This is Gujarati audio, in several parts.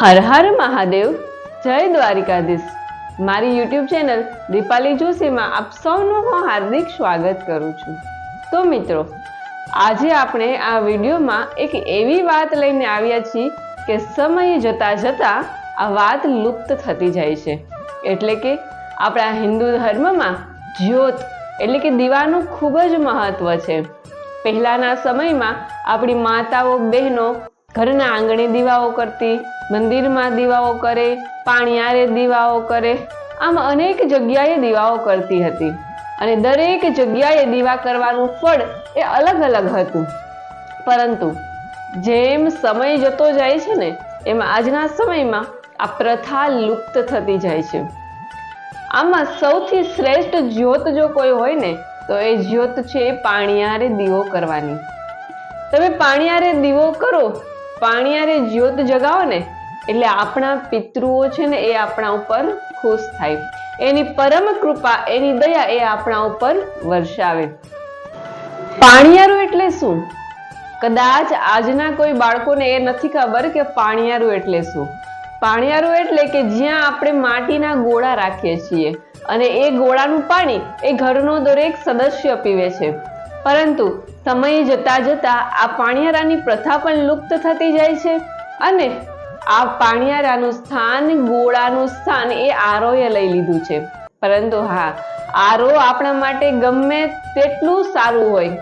હર હર મહાદેવ. જય દ્વારિકાધીશ. મારી યુટ્યુબ ચેનલ દીપાલી જોશીમાં આપ સૌનું હું હાર્દિક સ્વાગત કરું છું. તો મિત્રો, આજે આપણે આ વિડીયોમાં એક એવી વાત લઈને આવ્યા છીએ કે સમય જતા જતા આ વાત લુપ્ત થતી જાય છે. એટલે કે આપણા હિન્દુ ધર્મમાં જ્યોત એટલે કે દીવાનું ખૂબ જ મહત્વ છે. પહેલાના સમયમાં આપણી માતાઓ બહેનો ઘરના આંગણે દીવાઓ કરતી મંદિરમાં દીવાઓ કરે, પાણીયારે દીવાઓ કરે. આમ અનેક જગ્યાએ દીવાઓ કરતી હતી. અને દરેક જગ્યાએ દીવા કરવાનું ફળ એ અલગ અલગ હતું. પરંતુ જેમ સમય જતો જાય છે ને, એમ આજના સમયમાં આ પ્રથા લુપ્ત થતી જાય છે. આમાં સૌથી શ્રેષ્ઠ જ્યોત જો કોઈ હોય ને, તો એ જ્યોત છે પાણીયારે દીવો કરવાની. તમે પાણીયારે દીવો કરો, પાણીયારે જ્યોત જગાવો ને એટલે આપણા પિતૃઓ છે ને એ આપણા ઉપર ખુશ થાય. એની પરમ કૃપા, એની દયા એ આપણા ઉપર વર્ષાવે. પાણિયારું એટલે શું? કદાચ આજના કોઈ બાળકોને એ નથી ખબર કે પાણિયારું એટલે શું. પાણિયારું એટલે કે જ્યાં આપણે માટીના ગોળા રાખીએ છીએ અને એ ગોળાનું પાણી એ ઘરનો દરેક સદસ્ય પીવે છે. પરંતુ સમય જતા જતા આ પાણિયારાની પ્રથા પણ લુપ્ત થતી જાય છે અને આ પાણીયારાનું સ્થાન, ગોળાનું સ્થાન એ આરોએ લઈ લીધું છે. પરંતુ હા, આરો આપણા માટે ગમે તેટલું સારું હોય,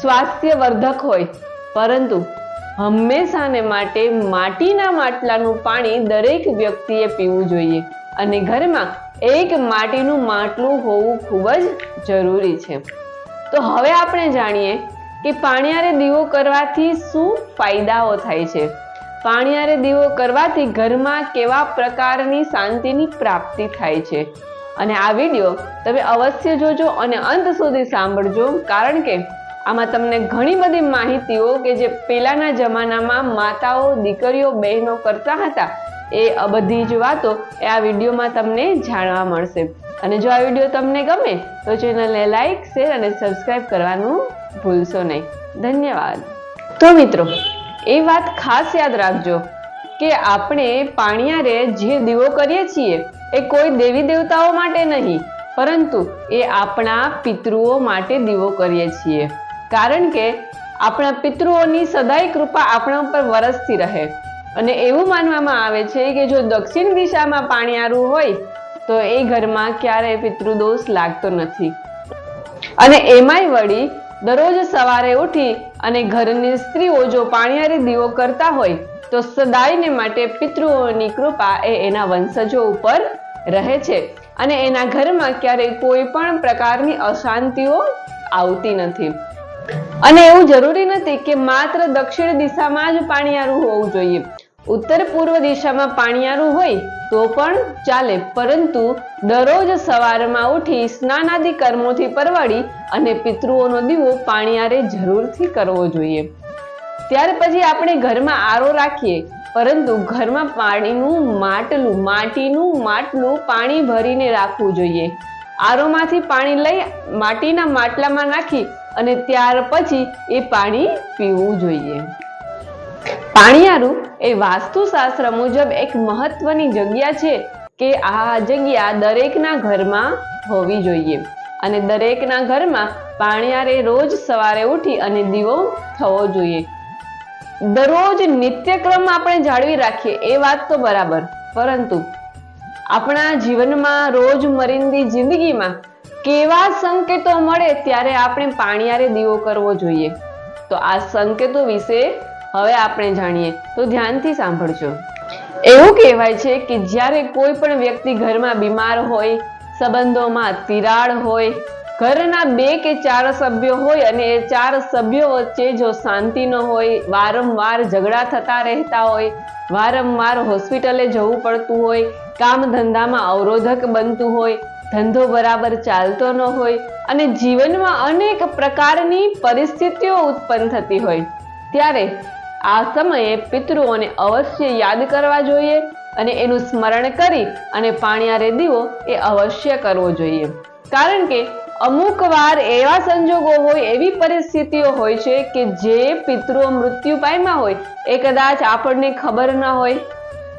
સ્વાસ્થ્યવર્ધક હોય, પરંતુ હંમેશાને માટે માટીના માટલાનું પાણી દરેક વ્યક્તિએ પીવું જોઈએ અને ઘરમાં એક માટીનું માટલું હોવું ખૂબ જ જરૂરી છે. તો હવે આપણે જાણીએ કે પાણીયારે દીવો કરવાથી શું ફાયદાઓ થાય છે. પાણીયારે દીવો કરવાથી ઘરમાં કેવા પ્રકારની શાંતિની પ્રાપ્તિ થાય છે? અને આ વીડિયો તમે અવશ્ય જોજો અને અંત સુધી સાંભળજો, કારણ કે આમાં તમને ઘણી બધી માહિતીઓ કે જે પહેલાના જમાનામાં માતાઓ, દીકરીઓ, બહેનો કરતા હતા, એ બધી જ વાતો એ આ વિડીયોમાં તમને જાણવા મળશે. અને જો આ વીડિયો તમને ગમે, તો ચેનલને લાઈક, શેર અને સબસ્ક્રાઇબ કરવાનું ભૂલશો નહીં. ધન્યવાદ. તો મિત્રો એ વાત ખાસ યાદ રાખજો કે આપણે પાણિયારે જે દીવો કરીએ છીએ, એ કોઈ દેવી દેવતાઓ માટે નહીં, પરંતુ એ આપણા પિતૃઓ માટે દીવો કરીએ છીએ. કારણ કે આપણા પિતૃઓની સદાય કૃપા આપણા ઉપર વરસતી રહે. અને એવું માનવામાં આવે છે કે જો દક્ષિણ દિશામાં પાણીયારું હોય, તો એ ઘરમાં ક્યારેય પિતૃદોષ લાગતો નથી. અને એમાંય વળી દરરોજ સવારે ઉઠી અને ઘરની સ્ત્રીઓ જો પાણીયારી દીવો કરતા હોય, તો સદાયને માટે પિતૃઓની કૃપા એ એના વંશજો ઉપર રહે છે. અને એના ઘરમાં ક્યારેય કોઈ પણ પ્રકારની અશાંતિઓ આવતી નથી. અને એવું જરૂરી નથી કે માત્ર દક્ષિણ દિશામાં જ પાણીયારું હોવું જોઈએ. ઉત્તર પૂર્વ દિશામાં પાણિયારું હોય તો પણ ચાલે. પરંતુ દરરોજ સવારમાં ઉઠી સ્નાનાદિ કર્મોથી પરવાડી અને પિતૃઓનો દીવો પાણિયારે જરૂરથી કરવો જોઈએ. ત્યાર પછી આપણે ઘરમાં આરો રાખીએ. પરંતુ ઘરમાં પાણીનું માટલું, માટીનું માટલું પાણી ભરીને રાખવું જોઈએ. આરોમાંથી પાણી લઈ માટીના માટલામાં નાખી અને ત્યાર પછી એ પાણી પીવું જોઈએ. પાણીયારું એ વાસ્તુશાસ્ત્ર મુજબ એક મહત્વની જગ્યા છે કે આ જગ્યા દરેકના ઘરમાં હોવી જોઈએ. અને દરેકના ઘરમાં પાણીયારે રોજ સવારે ઉઠી અને દીવો થવો જોઈએ. દરરોજ નિત્યક્રમ આપણે જાળવી રાખીએ, એ વાત તો બરાબર. પરંતુ આપણા જીવનમાં રોજ મરિંદી જિંદગીમાં કેવા સંકેતો મળે ત્યારે આપણે પાણીયારે દીવો કરવો જોઈએ. તો આ સંકેતો વિશે હવે આપણે જાણીએ. તો ધ્યાનથી સાંભળજો. એવું કહેવાય છે કે જ્યારે કોઈ પણ વ્યક્તિ ઘરમાં બીમાર હોય, સંબંધોમાં તિરાડ હોય, ઘરના બે કે ચાર સભ્યો હોય અને એ ચાર સભ્યો વચ્ચે જો શાંતિ ન હોય, વારંવાર ઝઘડા થતા રહેતા હોય, વારંવાર હોસ્પિટલે જવું પડતું હોય, કામ ધંધામાં અવરોધક બનતું હોય, ધંધો બરાબર ચાલતો ન હોય અને જીવનમાં અનેક પ્રકારની પરિસ્થિતિઓ ઉત્પન્ન થતી હોય. ત્યારે આ સમયે પિતૃઓને અવશ્ય યાદ કરવા જોઈએ અને એનું સ્મરણ કરી અને પાણિયારે દીવો એ અવશ્ય કરવો જોઈએ. કારણ કે અમુક વાર એવા સંજોગો હોય, એવી પરિસ્થિતિઓ હોય છે કે જે પિતૃઓ મૃત્યુ પામ્યા હોય, એ કદાચ આપણને ખબર ન હોય.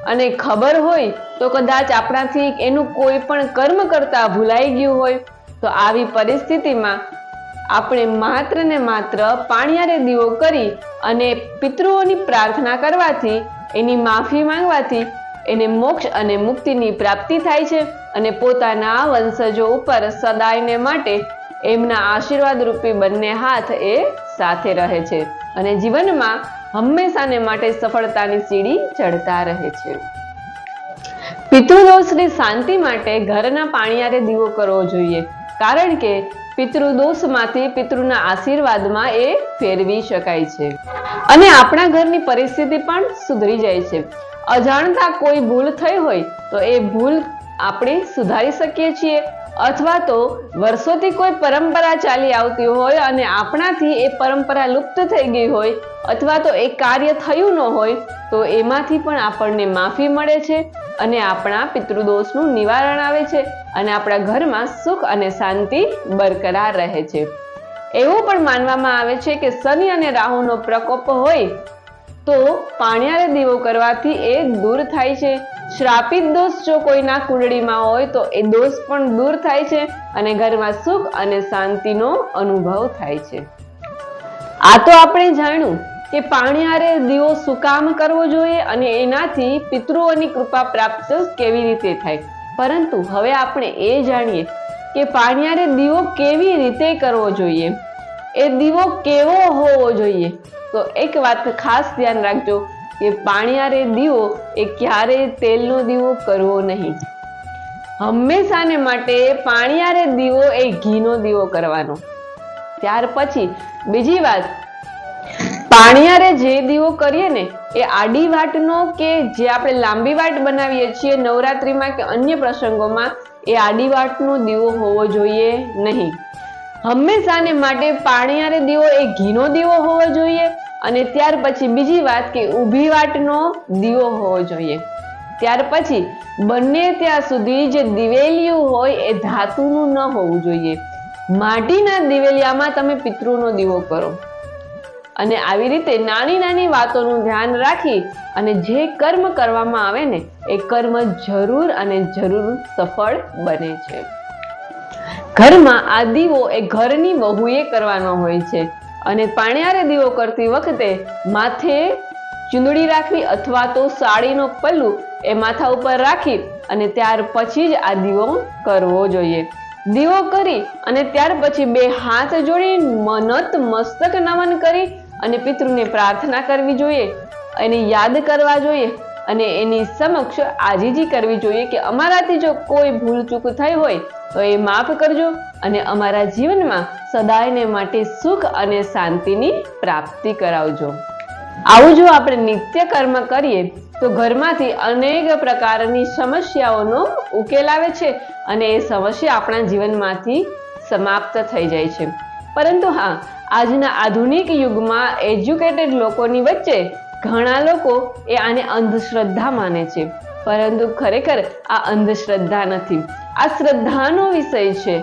અને ખબર હોય તો કદાચ આપણાથી એનું કોઈ પણ કર્મ કરતા ભૂલાઈ ગયું હોય. તો આવી પરિસ્થિતિમાં આપણે માત્ર ને માત્ર પાણિયારે દીવો કરી અને પિતૃઓની પ્રાર્થના કરવાથી, એની માફી માંગવાથી, એને મોક્ષ અને મુક્તિની પ્રાપ્તિ થાય છે અને પોતાના વંશજો ઉપર સદાયને માટે એમના આશીર્વાદ રૂપી બંને હાથ એ સાથે રહે છે અને જીવનમાં હંમેશાને માટે સફળતાની સીડી ચડતા રહે છે. પિતૃદોષની શાંતિ માટે ઘરના પાણીયારે દીવો કરવો જોઈએ, કારણ કે પિતૃદોષમાંથી પિતૃના આશીર્વાદમાં એ ફેરવી શકાય છે. અને આપણા ઘરની પરિસ્થિતિ પણ સુધરી જાય છે. અજાણતા કોઈ ભૂલ થઈ હોય તો એ ભૂલ આપણે સુધારી શકીએ છીએ. અથવા તો વર્ષોથી કોઈ પરંપરા ચાલી આવતી હોય અને આપણાથી એ પરંપરા લુપ્ત થઈ ગઈ હોય અથવા તો એ કાર્ય થયું ન હોય તો એમાંથી પણ આપણને માફી મળે છે. અને આપણા પિતૃદોષનું નિવારણ આવે છે અને આપણા ઘરમાં સુખ અને શાંતિ બરકરાર રહે છે. એવું પણ માનવામાં આવે છે કે શનિ અને રાહુનો પ્રકોપ હોય તો પાણિયારે દીવો કરવાથી એ દૂર થાય છે. શ્રાપિત દોષ જો કોઈના કુંડળીમાં હોય તો એ દોષ પણ દૂર થાય છે અને ઘરમાં સુખ અને શાંતિનો અનુભવ થાય છે. આ તો આપણે જાણ્યું કે પાણીયારે દીવો શું કામ કરવો જોઈએ અને એનાથી પિતૃઓની કૃપા પ્રાપ્ત કેવી રીતે થાય? પરંતુ હવે આપણે એ જાણીએ કે પાણીયારે દીવો કેવી રીતે કરવો જોઈએ. એ દીવો કેવો હોવો જોઈએ? તો એક વાત ખાસ ધ્યાન રાખજો કે પાણીયારે દીવો એ ક્યારે તેલનો દીવો કરવો નહીં. હંમેશાને માટે પાણીયારે દીવો એ ઘીનો દીવો કરવાનો. ત્યાર પછી બીજી વાત પાણીયારે જે દીવો કરીએ ને, એ આડી વાટનો કે જે આપણે લાંબી વાટ બનાવીએ છીએ નવરાત્રિમાં કે અન્ય પ્રસંગોમાં, એ આડી વાટનો દીવો હોવો જોઈએ નહીં. હંમેશાને માટે પાણિયારે દીવો એ ઘીનો દીવો હોવો જોઈએ અને ત્યાર પછી બીજી વાત કે ઊભી વાટનો દીવો હોવો જોઈએ. ત્યાર પછી બંને ત્યાં સુધી જે દિવેલિયું હોય એ ધાતુનું ન હોવું જોઈએ. માટીના દિવેલિયામાં તમે પિતૃનો દીવો કરો. અને આવી રીતે નાની નાની વાતોનું ધ્યાન રાખી અને જે કર્મ કરવામાં આવે ને, એ કર્મ જરૂર અને જરૂર સફળ બને છે. ઘરમાં આ દીવો એ ઘરની વહુએ કરવાનો હોય છે અને પાણિયારે દીવો કરતી વખતે માથે ચૂંદડી રાખવી અથવા તો સાડીનો પલ્લુ એ માથા ઉપર રાખી અને ત્યાર પછી જ આ દીવો કરવો જોઈએ. દીવો કરી અને ત્યાર પછી બે હાથ જોડી મનત મસ્તક નમન કરી અને પિતૃને પ્રાર્થના કરવી જોઈએ, એને યાદ કરવા જોઈએ અને એની સમક્ષ આજીજી કરવી જોઈએ કે અમારાથી જો કોઈ ભૂલ ચૂક થઈ હોય, તો એ માફ કરજો અને અમારા જીવનમાં સદાયને માટે સુખ અને શાંતિની પ્રાપ્તિ કરાવજો. આવું જો આપણે નિત્ય કર્મ કરીએ, તો ઘરમાંથી અનેક પ્રકારની સમસ્યાઓનો ઉકેલ આવે છે અને એ સમસ્યા આપણા જીવનમાંથી સમાપ્ત થઈ જાય છે. પરંતુ હા આજના આધુનિક યુગમાં એજ્યુકેટેડ લોકોની વચ્ચે ઘણા લોકો એ આને અંધશ્રદ્ધા માને છે. પરંતુ ખરેખર આ અંધશ્રદ્ધા નથી. આ શ્રદ્ધાનો વિષય છે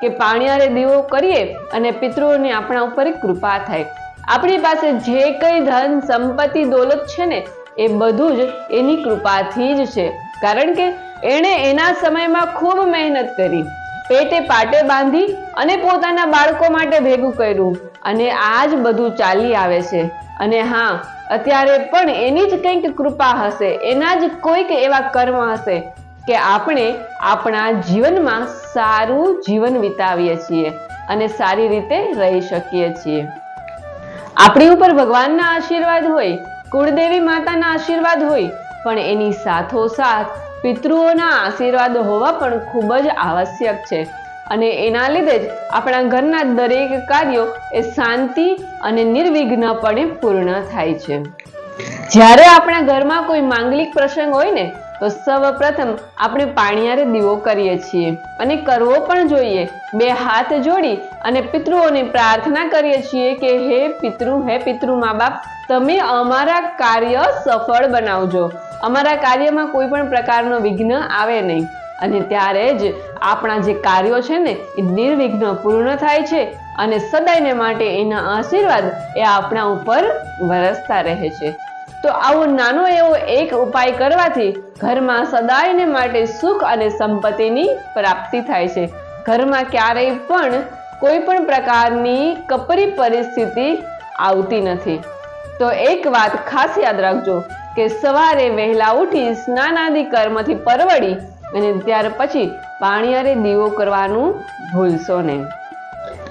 કે પાણીયારે દીવો કરીએ અને પિતૃઓની આપણા ઉપર કૃપા થાય. આપણી પાસે જે કંઈ ધન, સંપત્તિ, દોલત છે ને, એ બધું જ એની કૃપાથી જ છે. કારણ કે એણે એના સમયમાં ખૂબ મહેનત કરી. પેટે પાટે બાંધી અને પોતાના બાળકો માટે ભેગું કર્યું. અને આ જ બધું ચાલી આવે છે. અને હા, અત્યારે પણ એની જ કંઈક કૃપા હશે, એના જ કોઈક એવા કર્મ હશે કે આપણે આપણા જીવનમાં સારું જીવન વિતાવીએ છીએ અને સારી રીતે રહી શકીએ છીએ. આપણી ઉપર ભગવાનના આશીર્વાદ હોય, કુળદેવી માતાના આશીર્વાદ હોય, પણ એની સાથોસાથ પિતૃઓના આશીર્વાદ હોવા પણ ખૂબ જ આવશ્યક છે. અને એના લીધે જ આપણા ઘરના દરેક કાર્યો એ શાંતિ અને નિર્વિઘ્નપણે પૂર્ણ થાય છે. જ્યારે આપણા ઘરમાં કોઈ માંગલિક પ્રસંગ હોય ને, તો સૌપ્રથમ આપણે પાણીયારે દીવો કરીએ છીએ અને કરવો પણ જોઈએ. બે હાથ જોડી અને પિતૃઓને પ્રાર્થના કરીએ છીએ કે, હે પિતૃ હે પિતૃ મા બાપ, તમે અમારા કાર્ય સફળ બનાવજો. અમારા કાર્યમાં કોઈ પણ પ્રકારનો વિઘ્ન આવે નહીં. અને ત્યારે જ આપણા જે કાર્યો છે ને, એ નિર્વિઘ્ન પૂર્ણ થાય છે અને સદાયને માટે એના આશીર્વાદ એ આપણા ઉપર વરસતા રહે છે. તો આવો નાનો એવો એક ઉપાય કરવાથી ઘરમાં સદાયને માટે સુખ અને સંપત્તિની પ્રાપ્તિ થાય છે. ઘરમાં ક્યારેય પણ કોઈ પણ પ્રકારની કપરી પરિસ્થિતિ આવતી નથી. તો એક વાત ખાસ યાદ રાખજો. કે સવારે વહેલા ઉઠી સ્નાનાદિ કર્મથી પરવડી અને ત્યાર પછી પાણીયારે દીવો કરવાનું ભૂલશો નહીં.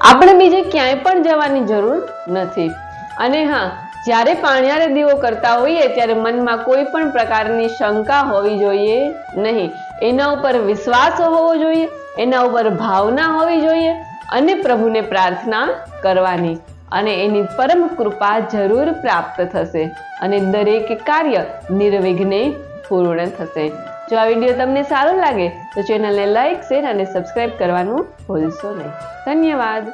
આપણે બીજે ક્યાંય પણ જવાની જરૂર નથી. અને હા, જ્યારે પાણીયારે દીવો કરતા હોઈએ ત્યારે મનમાં કોઈ પણ પ્રકારની શંકા હોવી જોઈએ નહીં. એના ઉપર વિશ્વાસ હોવો જોઈએ, એના ઉપર ભાવના હોવી જોઈએ અને પ્રભુને પ્રાર્થના કરવાની. અને એની પરમ કૃપા જરૂર પ્રાપ્ત થશે અને દરેક કાર્ય નિર્વિઘ્ને પૂર્ણ થશે. જો આ વીડિયો તમને સારો લાગે, તો ચેનલને લાઈક, શેર અને સબસ્ક્રાઈબ કરવાનું ભૂલશો નહીં. ધન્યવાદ.